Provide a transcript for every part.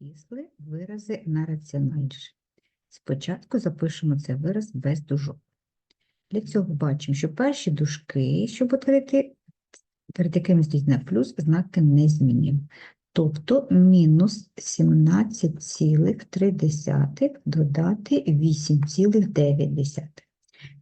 Обчисли вирази на раціональніше. Спочатку запишемо цей вираз без дужок. Для цього бачимо, що перші дужки, щоб утворити, перед якими стоїть на плюс, знаки не змінюємо. Тобто мінус 17,3 додати 8,9.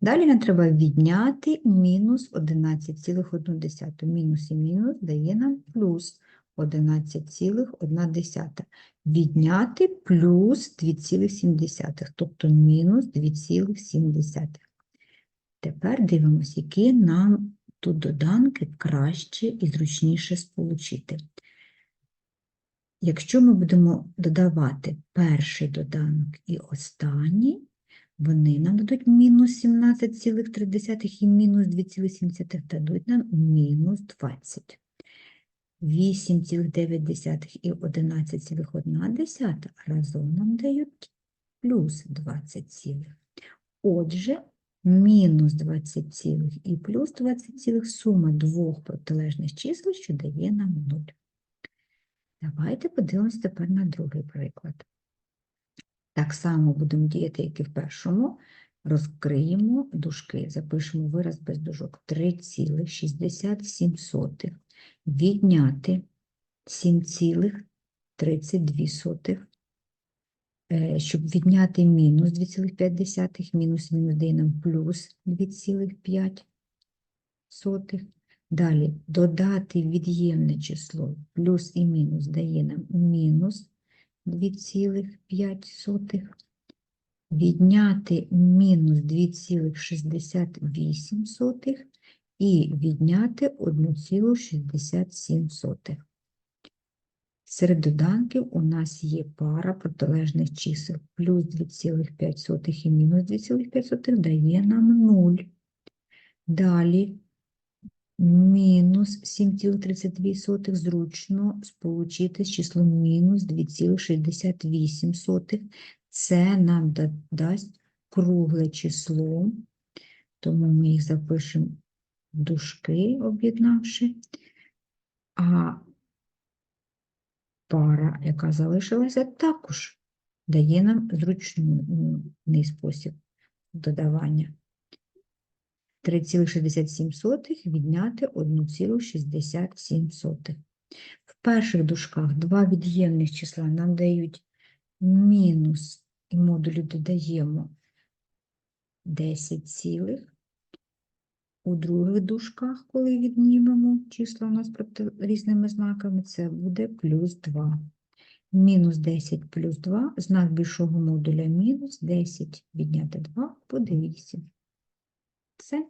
Далі нам треба відняти мінус 11,1. Мінус і мінус дає нам плюс 11,1. Відняти плюс 2,7, тобто мінус 2,7. Тепер дивимося, які нам тут доданки краще і зручніше сполучити. Якщо ми будемо додавати перший доданок і останній, вони нам дадуть мінус 17,3 і мінус 2,7 дадуть нам мінус 20. 8,9 і 11,1 разом нам дають плюс 20 цілих. Отже, мінус 20 цілих і плюс 20 цілих сума двох протилежних чисел, що дає нам 0. Давайте подивимось тепер на другий приклад. Так само будемо діяти, як і в першому. Розкриємо дужки, запишемо вираз без дужок. 3,67 відняти 7,32, Е, щоб відняти мінус 2,5, мінус мінус дає нам плюс 2,5. Далі додати від'ємне число плюс і мінус дає нам мінус 2,5. Відняти мінус 2,68 і відняти 1,67. Серед доданків у нас є пара протилежних чисел. Плюс 2,5 і мінус 2,5 дає нам 0. Далі мінус 7,32 зручно сполучити з числом мінус 2,68. Це нам дасть кругле число, тому ми їх запишемо дужки, об'єднавши. А пара, яка залишилася, також дає нам зручний спосіб додавання. 3,67 відняти 1,67. В перших дужках два від'ємних числа нам дають мінус, і модулі додаємо 10 цілих. У других дужках, коли віднімемо числа у нас проти різними знаками, це буде плюс 2. Мінус 10 плюс 2, знак більшого модуля мінус 10, відняти 2 буде 8. Все.